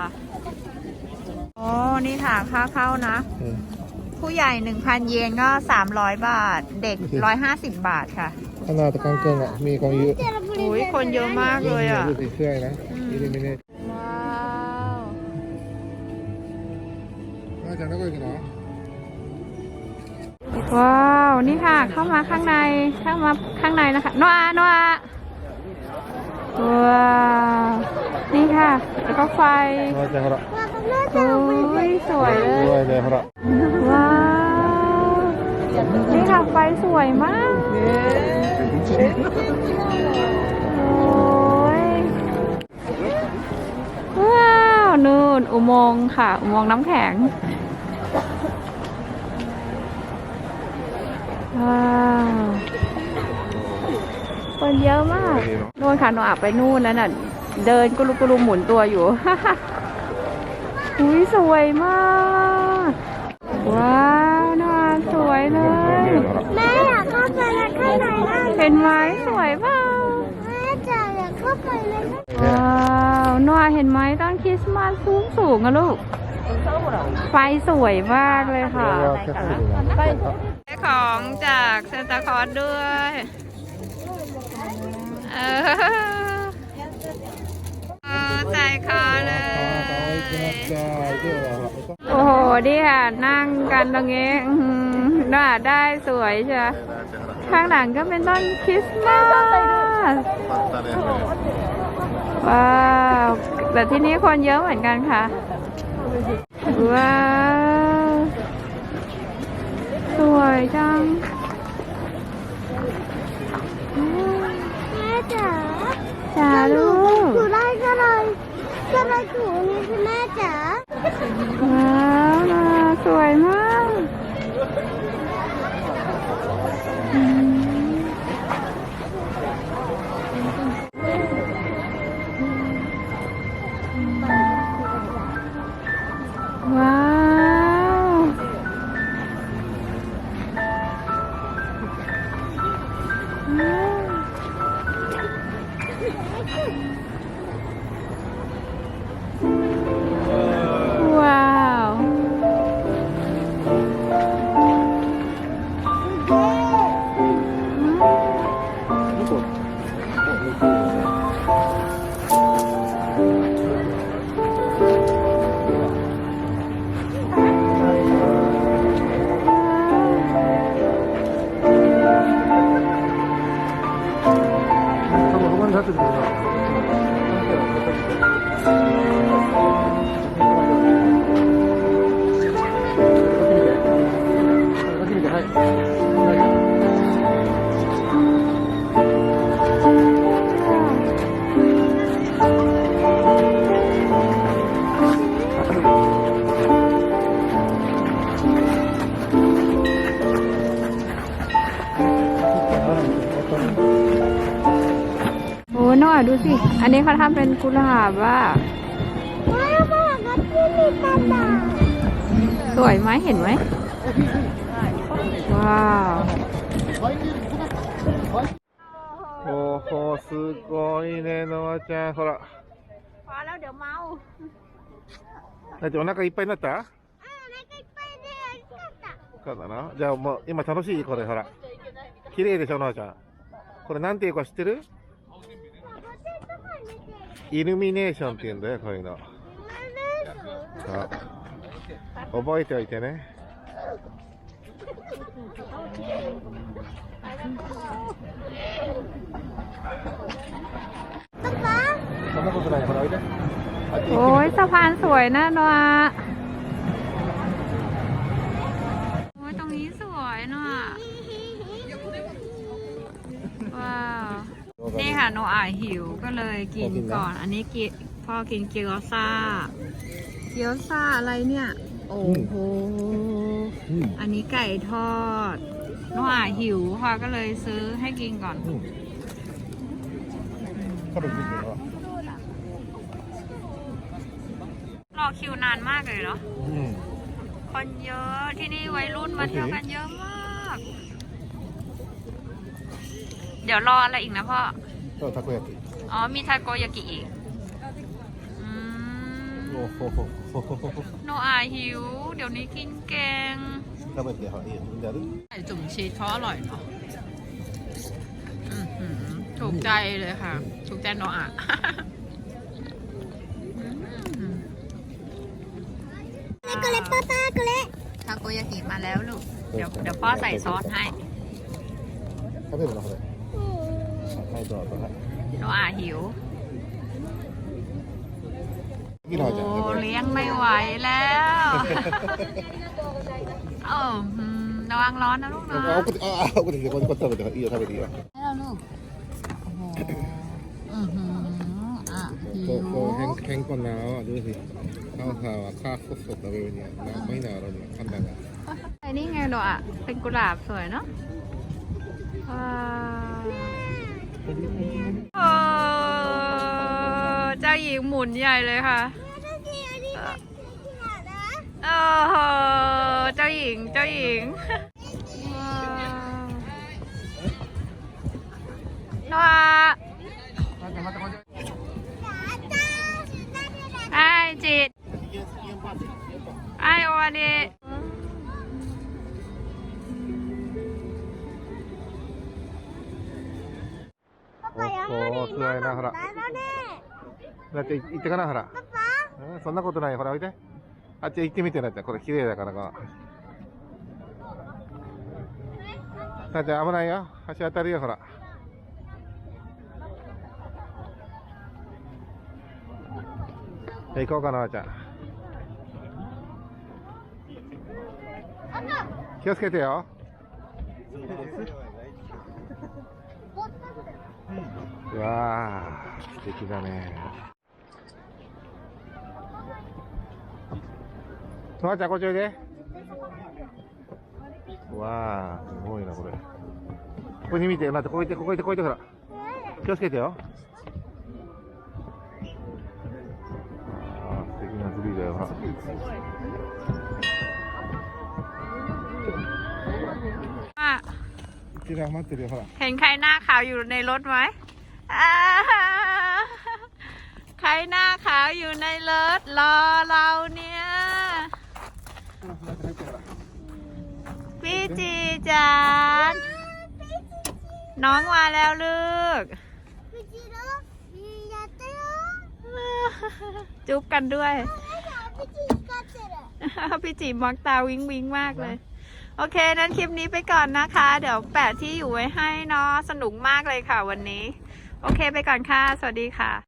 ตั๋วค่ะอ๋อนี่ค่ะค่าเข้านะผู้ใหญ่1,000เยนก็300บาท เด็ก150บาทค่ะข้างหน้าตะกางเกิงอะ มีความเยอะอุ้ยคนเยอะมากเลยอะ ดูสีเสื้อนะอืมอิลูมิเนตว้าวมาจากนักเรียนเหรอว้าวนี่ค่ะ เข้ามาข้างในเข้ามาข้างในนะคะโนอาโนอา ว้าว นี่ค่ะ แล้วก็ไฟมาจากฮาระโอ้ยสวยเลยด้วยเลยฮาระว้าว นี่ค่ะ ไฟสวยมาก โอ้ย ว้าว นู่น อุโมงค์ค่ะ อุโมงค์น้ำแข็ง ว้าว คนเยอะมากนู่นค่ะหนูอับไปนู่นแล้วน่ะ เดินกุลุกุลุหมุนตัวอยู่อุ้ยสวยมาก ว้าวน่าสวยเลย แม่อยากเข้าไปในข้างในได้ไหมเห็นไหมสวยเปล่าแม่จ๋าอยากเข้าไปในนั้นว้าวนัวเห็นไหมต้นคริสต์มาสสูงสูงๆอะลูกไฟสวยมากเลยค่ะได้ของจากเซนตาคลอสด้วย เออใส่คอเลย โอ้โหดีค่ะนั่งกันตรงนี้น่าได้สวยใช่ไหมข้างหลังก็เป็นต้นคริสต์มาส ว้าว แต่ที่นี่คนเยอะเหมือนกันค่ะ ว้าว โอ้หน่อยดูสิ อันนี้เขาทำเป็นกุหลาบว่า แม่มากับที่มีตาดา สวยไหมเห็นไหม ว้าว โอ้โหすごいねノアちゃんほら พอแล้วเดี๋ยวเมา だってお腹いっぱいになったあお腹いっぱいで暑かったそうだなじゃあもう今楽しいこれほら綺麗でしょノアちゃん これなんていうか知ってるイルミネーションって言うんだよこういうのそう覚えておいてねそんなことないほらおいであっち行ってみて โอ้ยสะพานสวยนะนัว นี่ค่ะโนอาหิวก็เลยกินก่อน อันนี้กินพ่อกินเกี๊ยวซาเกี๊ยวซาอะไรเนี่ย โอ้โห อันนี้ไก่ทอด โนอาหิวพ่อก็เลยซื้อให้กินก่อนรอคิวนานมากเลยเนาะคนเยอะที่นี่วัยรุ่นมาเที่ยวกันเยอะมาก เดี๋ยวรออะไรอีกนะพ่อ ก็ทาโกยากิอ๋อมีทาโกยากิอีกโอ้โหโนอาหิว เดี๋ยวนี้กินแกงถ้ามันเดี่ยวเองเดี๋ยวไอจุ่มชีสเขาอร่อยเนาะถูกใจเลยค่ะ ถูกใจโนอาเกเลป้าป้าเกเลทาโกยากิมาแล้วลูก เดี๋ยวเดี๋ยวพ่อใส่ซอสให้เขไม่เป็นไร เม่โดดไแล้วโนอาหิวโอ้ เลี้ยงไม่ไหวแล้ว เอออืมระวังร้อนนะลูกนะเอาไปเอาเอาไปเดี๋ยวคนคนเติมเดี๋ยวอีกท่าไปดีอะให้เราลูก โอ้โหอือหืออะโกหิโก้แห้งแห้งกว่าน้ำอ่ดูสิข้าวขาว่ะข้าวสดๆอะไรแบบนี้ไม่หนาวเราเนี่ยขั้นแบบอะอ้นี้ไงโนอาเป็นกุหลาบสวยเนาะ เจ้าหญิงหมุนใหญ่เลยค่ะโอ้เจ้าหญิง เจ้าหญิงน้า パパやはりおーつらいなほらだって行ってかなほら。パパ。うんそんなことない。ほらおいであっち行ってみてなっちゃんこれ綺麗だからかなっちゃん危ないよ。橋当たるよほら。行こうかななっちゃん気をつけてよわあ素敵だねのあちゃんこっちおいでうわあすごいなこれここに見てなってここ行ってここ行ってここ行ってほら気をつけてよああ素敵なツリーだよほら อ่ะ 一覧待ってるよほら เห็นใครหน้าขาวอยู่ในรถไหมอ่า ใครหน้าขาวอยู่ในรถรอเราเนี่ยพี่จีจานน้องมาแล้วลูกจุ๊บกันด้วยพี่จีมองตาวิงวิงมากเลย โอเค นั้นคลิปนี้ไปก่อนนะคะ เดี๋ยวแปะที่อยู่ไว้ให้เนาะสนุกมากเลยค่ะวันนี้ โอเคไปก่อนค่ะ สวัสดีค่ะ